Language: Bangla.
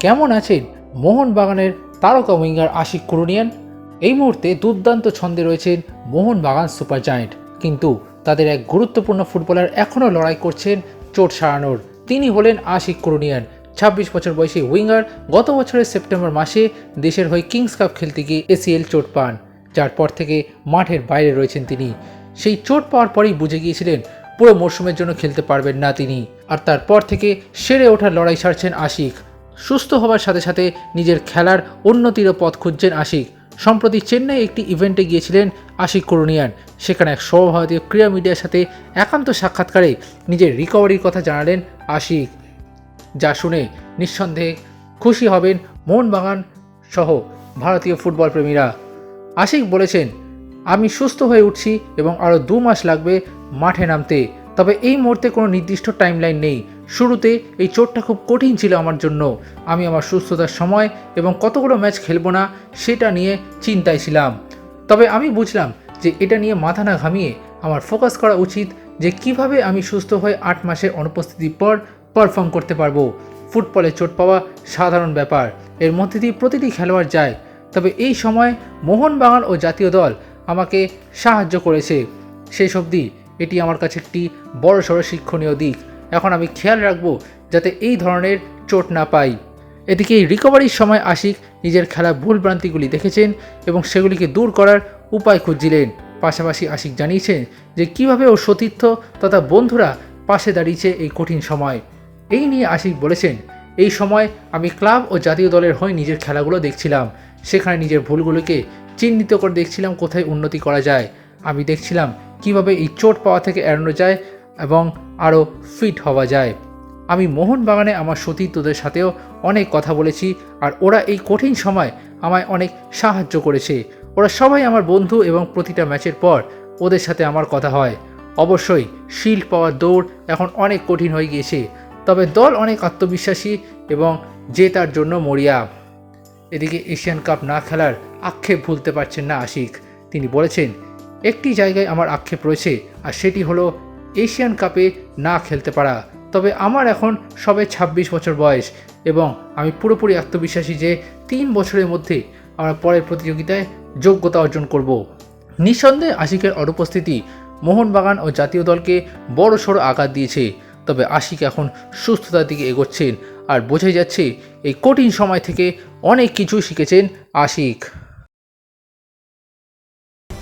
কেমন আছেন? মোহনবাগানের তারকা উইঙ্গার আশিক কুরুনিয়ান? এই মুহূর্তে দুর্দান্ত ছন্দে রয়েছেন মোহনবাগান সুপার জায়েন্ট। কিন্তু তাদের এক গুরুত্বপূর্ণ ফুটবলার এখনও লড়াই করছেন চোট সারানোর। তিনি হলেন আশিক কুরুনিয়ান। ছাব্বিশ বছর বয়সী উইঙ্গার গত বছরের সেপ্টেম্বর মাসে দেশের হয়ে কিংস কাপ খেলতে গিয়ে এসিএল চোট পান। যার পর থেকে মাঠের বাইরে রয়েছেন তিনি। সেই চোট পাওয়ার পরেই বুঝে গিয়েছিলেন পুরো মরশুমের জন্য খেলতে পারবেন না তিনি। আর তারপর থেকে সেরে ওঠার লড়াই ছাড়ছেন আশিক। সুস্থ হওয়ার সাথে সাথে নিজের খেলার উন্নতির পথ খুঁজছেন আশিক। সম্প্রতি চেন্নাই একটি ইভেন্টে গিয়েছিলেন আশিক করুনিয়ান সেখানে এক সর্বভারতীয় ক্রীড়া মিডিয়ার সাথে একান্ত সাক্ষাৎকারে নিজের রিকভারির কথা জানালেন আশিক। যা শুনে নিঃসন্দেহে খুশি হবেন মোহনবাগান সহ ভারতীয় ফুটবল প্রেমীরা। আশিক বলেছেন আমি সুস্থ হয়ে উঠছি এবং আরও দু মাস লাগবে মাঠে নামতে। তবে এই মুহূর্তে কোনো নির্দিষ্ট টাইমলাইন নেই। শুরুতে এই চোটটা খুব কঠিন ছিল আমার জন্য। আমি আমার সুস্থতার সময় এবং কতগুলো ম্যাচ খেলব না সেটা নিয়ে চিন্তায় ছিলাম। তবে আমি বুঝলাম যে এটা নিয়ে মাথা না ঘামিয়ে আমার ফোকাস করা উচিত যে কীভাবে আমি সুস্থ হয়ে আট মাসের অনুপস্থিতির পর পারফর্ম করতে পারব। ফুটবলে চোট পাওয়া সাধারণ ব্যাপার। এর মধ্যে দিয়ে প্রতিটি খেলোয়াড় যায়। তবে এই সময় মোহনবাগান ও জাতীয় দল আমাকে সাহায্য করেছে। শেষ অবধি এটি আমার কাছে একটি বড় সড়ো শিক্ষণীয় দিক। এখন আমি খেয়াল রাখব যাতে এই ধরনের চোট না পাই। এদিকে এই রিকভারির সময় আশিক নিজের খেলা ভুলভ্রান্তিগুলি দেখেছেন এবং সেগুলিকে দূর করার উপায় খুঁজছিলেন। পাশাপাশি আশিক জানিয়েছেন যে কীভাবে ও সতীর্থ তথা বন্ধুরা পাশে দাঁড়িয়েছে এই কঠিন সময়। এই নিয়ে আশিক বলেছেন, এই সময় আমি ক্লাব ও জাতীয় দলের হয়ে নিজের খেলাগুলো দেখছিলাম। সেখানে নিজের ভুলগুলোকে চিহ্নিত করে দেখছিলাম কোথায় উন্নতি করা যায়। আমি দেখছিলাম কীভাবে এই চোট পাওয়া থেকে এড়ানো যায় এবং আরও ফিট হওয়া যায়। আমি মোহনবাগানে আমার সতীর্থদের সাথেও অনেক কথা বলেছি আর ওরা এই কঠিন সময় আমায় অনেক সাহায্য করেছে। ওরা সবাই আমার বন্ধু এবং প্রতিটা ম্যাচের পর ওদের সাথে আমার কথা হয়। অবশ্যই শিল্ড পাওয়ার দৌড় এখন অনেক কঠিন হয়ে গিয়েছে, তবে দল অনেক আত্মবিশ্বাসী এবং জেতার জন্য মরিয়া। এদিকে এশিয়ান কাপ না খেলার আক্ষেপ ভুলতে পারছেন না আশিক। তিনি বলেছেন, একটি জায়গায় আমার আক্ষেপ রয়েছে, আর সেটি হলো এশিয়ান কাপে না খেলতে পারা। তবে আমার এখন সবে ২৬ বছর বয়স এবং আমি পুরোপুরি আত্মবিশ্বাসী যে তিন বছরের মধ্যে আমরা পরের প্রতিযোগিতায় যোগ্যতা অর্জন করব। নিঃসন্দেহে আশিকের অনুপস্থিতি মোহনবাগান ও জাতীয় দলকে বড় সড়ো আঘাত দিয়েছে। তবে আশিক এখন সুস্থতার দিকে এগোচ্ছেন, আর বোঝাই যাচ্ছে এই কঠিন সময় থেকে অনেক কিছু শিখেছেন Ashiq.